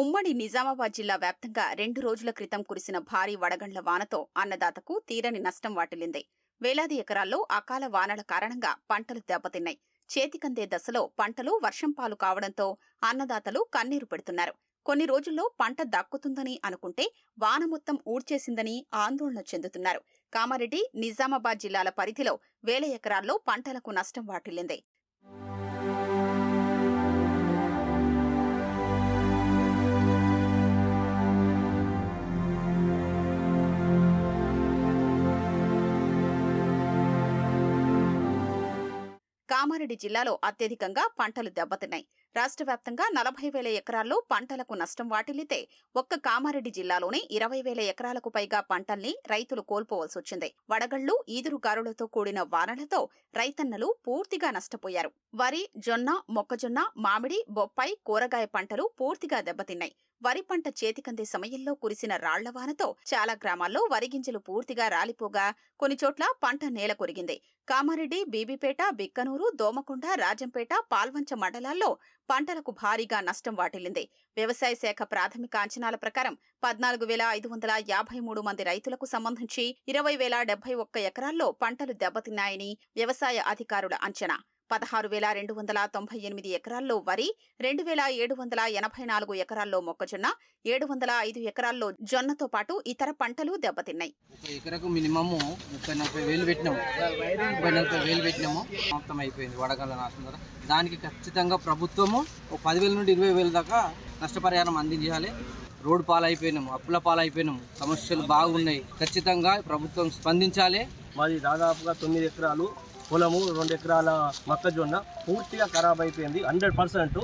ఉమ్మడి నిజామాబాద్ జిల్లా వ్యాప్తంగా రెండు రోజుల క్రితం కురిసిన భారీ వడగండ్ల వానతో అన్నదాతకు తీరని నష్టం వాటిల్లింది. వేలాది ఎకరాల్లో అకాల వానల కారణంగా పంటలు దెబ్బతిన్నాయి. చేతికందే దశలో పంటలు వర్షం పాలు కావడంతో అన్నదాతలు కన్నీరు పెడుతున్నారు. కొన్ని రోజుల్లో పంట దక్కుతుందని అనుకుంటే వాన మొత్తం ఊడ్చేసిందని ఆందోళన చెందుతున్నారు. కామారెడ్డి నిజామాబాద్ జిల్లాల పరిధిలో వేల ఎకరాల్లో పంటలకు నష్టం వాటిల్లింది. కామారెడ్డి జిల్లాలో అత్యధికంగా పంటలు దెబ్బతిన్నాయి. రాష్ట్ర వ్యాప్తంగా నలభై వేల ఎకరాల్లో పంటలకు నష్టం వాటిల్లితే ఒక్క కామారెడ్డి జిల్లాలోనే ఇరవై వేల ఎకరాలకు పైగా పంటల్ని రైతులు కోల్పోవలసి వచ్చింది. వడగళ్ళు ఈదురుగారులతో కూడిన వానలతో రైతన్నలు పూర్తిగా నష్టపోయారు. వరి జొన్న మొక్కజొన్న మామిడి బొప్పాయి కూరగాయ పంటలు పూర్తిగా దెబ్బతిన్నాయి. వరి పంట చేతికందే సమయంలో కురిసిన రాళ్ళ వానతో చాలా గ్రామాల్లో వరి గింజలు పూర్తిగా రాలిపోగా కొన్ని చోట్ల పంట నేల కొరిగింది. కామారెడ్డి బీబీపేట బిక్కనూరు దోమకొండ రాజంపేట పాల్వంచ మండలాల్లో పంటలకు భారీగా నష్టం వాటిల్లింది. వ్యవసాయ శాఖ ప్రాథమిక అంచనాల ప్రకారం పద్నాలుగు వేల ఐదు వందల యాభై మూడు మంది రైతులకు సంబంధించి ఇరవై వేల డెబ్బై ఒక్క ఎకరాల్లో పంటలు దెబ్బతిన్నాయని వ్యవసాయ అధికారుల అంచనా. పదహారు వేల రెండు వందల తొంభై ఎనిమిది ఎకరాల్లో వరి రెండు వేల ఏడు వందల ఎనభై నాలుగు ఎకరాల్లో మొక్కజొన్న ఏడు వందల ఐదు ఎకరాల్లో జొన్నతో పాటు ఇతర పంటలు దెబ్బతిన్నాయి. ఎకరకు మినిమము ముప్పై నలభై వేలు పెట్టినాము. ముప్పై నలభై వేలు పెట్టినాము. మొత్తం అయిపోయింది వడగల నాశనం ద్వారా దానికి ఖచ్చితంగా ప్రభుత్వము ఒక పదివేల నుండి ఇరవై వేల దాకా నష్టపరిహారం అందించాలి. రోడ్డు పాలైపోయినాము అప్పుల పాలైపోయినాము. సమస్యలు బాగున్నాయి. ఖచ్చితంగా ప్రభుత్వం స్పందించాలి. మాది దాదాపుగా తొమ్మిది ఎకరాలు పొలము రెండు ఎకరాల మొక్కజొన్న పూర్తిగా ఖరాబ్ అయిపోయింది హండ్రెడ్ పర్సెంట్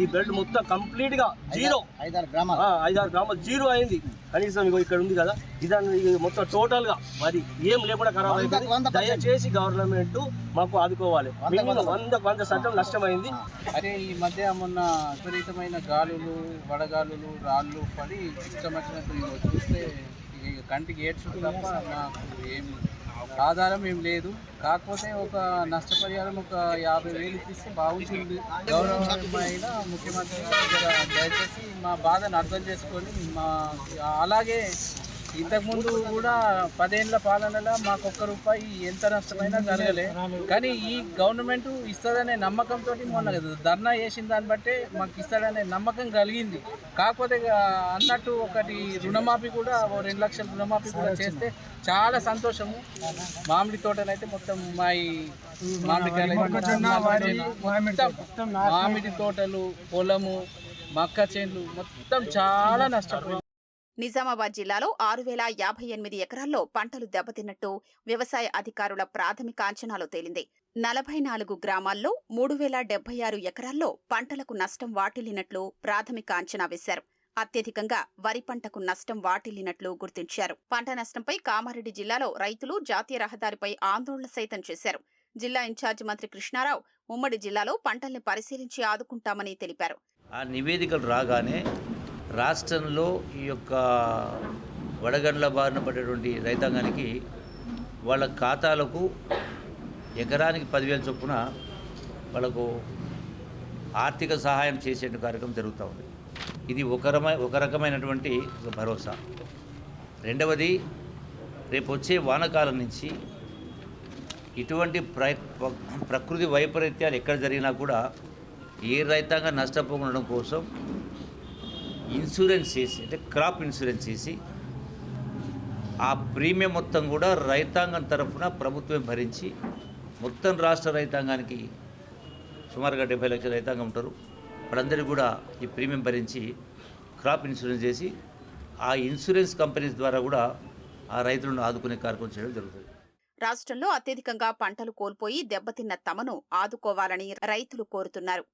ఈ బెల్ట్ మొత్తం కంప్లీట్గా జీరో ఐదారు గ్రామాలు. ఐదారు గ్రామాలు జీరో అయింది. కనీసం ఇగో ఇక్కడ ఉంది కదా ఇదాన్ని ఇది మొత్తం టోటల్గా మరి ఏం లేకుండా ఖరాబ్ అయిపోయింది. దయచేసి గవర్నమెంట్ మాకు ఆదుకోవాలి. వంద. వంద శాతం నష్టమైంది. అరే ఈ మధ్య మొన్న విపరీతమైన గాలులు వడగాలులు రాళ్ళు పడి ఇష్టం వచ్చినట్టు ఇగో చూస్తే కంటికి ఏడ్చుడు తప్ప నాకు ఏం ఆధారం ఏం లేదు. కాకపోతే ఒక నష్టపరిహారం ఒక యాభై వేలు ఇప్పిస్తే బాగుంటుంది. గౌరవమైన ముఖ్యమంత్రి దయచేసి మా బాధను అర్థం చేసుకొని మా అలాగే ఇంతకుముందు కూడా పదేళ్ళ పాలనలో మాకు ఒక్క రూపాయి ఎంత నష్టమైనా జరగలే. కానీ ఈ గవర్నమెంట్ ఇస్తుందనే నమ్మకంతో మొన్న ధర్నా చేసిన దాన్ని బట్టే మాకు ఇస్తాడనే నమ్మకం కలిగింది. కాకపోతే అన్నట్టు ఒకటి రుణమాఫీ కూడా ఓ రెండు లక్షల రుణమాఫీ కూడా చేస్తే చాలా సంతోషము. మామిడి తోటలు అయితే మొత్తం మా మొత్తం మామిడి తోటలు పొలము మక్క చేనులు మొత్తం చాలా నష్టపోయింది నిజామాబాద్ జిల్లాలో ఆరు వేల యాభై ఎనిమిది ఎకరాల్లో పంటలు దెబ్బతిన్నట్టు వ్యవసాయ అధికారుల ప్రాథమిక అంచనాలో తేలింది. నలభై నాలుగు గ్రామాల్లో మూడు వేల డెబ్బై ఆరు ఎకరాల్లో పంటలకు నష్టం వాటిల్లినట్లు ప్రాథమిక అంచనా వేశారు. అత్యధికంగా వరి పంటకు నష్టం వాటిల్లినట్లు గుర్తించారు. పంట నష్టంపై కామారెడ్డి జిల్లాలో రైతులు జాతీయ రహదారిపై ఆందోళన సైతం చేశారు. జిల్లా ఇన్ఛార్జి మంత్రి కృష్ణారావు ఉమ్మడి జిల్లాలో పంటల్ని పరిశీలించి ఆదుకుంటామని తెలిపారు. ఆ నివేదికలు రాగానే రాష్ట్రంలో ఈ యొక్క వడగండ్ల బారిన పడేటువంటి రైతాంగానికి వాళ్ళ ఖాతాలకు ఎకరానికి పదివేల చొప్పున వాళ్ళకు ఆర్థిక సహాయం చేసే కార్యక్రమం జరుగుతూ ఉంది. ఇది ఒక రకమై ఒక రకమైనటువంటి ఒక భరోసా. రెండవది రేపు వచ్చే వానకాలం నుంచి ఇటువంటి ప్ర ప్రకృతి వైపరీత్యాలు ఎక్కడ జరిగినా కూడా ఏ రైతాంగం నష్టపోకుండా కోసం ఇన్సూరెన్స్ చేసి అంటే క్రాప్ ఇన్సూరెన్స్ చేసి ఆ ప్రీమియం మొత్తం కూడా రైతాంగం తరఫున ప్రభుత్వం భరించి మొత్తం రాష్ట్ర రైతాంగానికి సుమారుగా డెబ్బై లక్షల రైతాంగం ఉంటారు. వాళ్ళందరూ కూడా ఈ ప్రీమియం భరించి క్రాప్ ఇన్సూరెన్స్ చేసి ఆ ఇన్సూరెన్స్ కంపెనీస్ ద్వారా కూడా ఆ రైతులను ఆదుకునే కార్యక్రమం చేయడం జరుగుతుంది. రాష్ట్రంలో అత్యధికంగా పంటలు కోల్పోయి దెబ్బతిన్న తమను ఆదుకోవాలని రైతులు కోరుతున్నారు.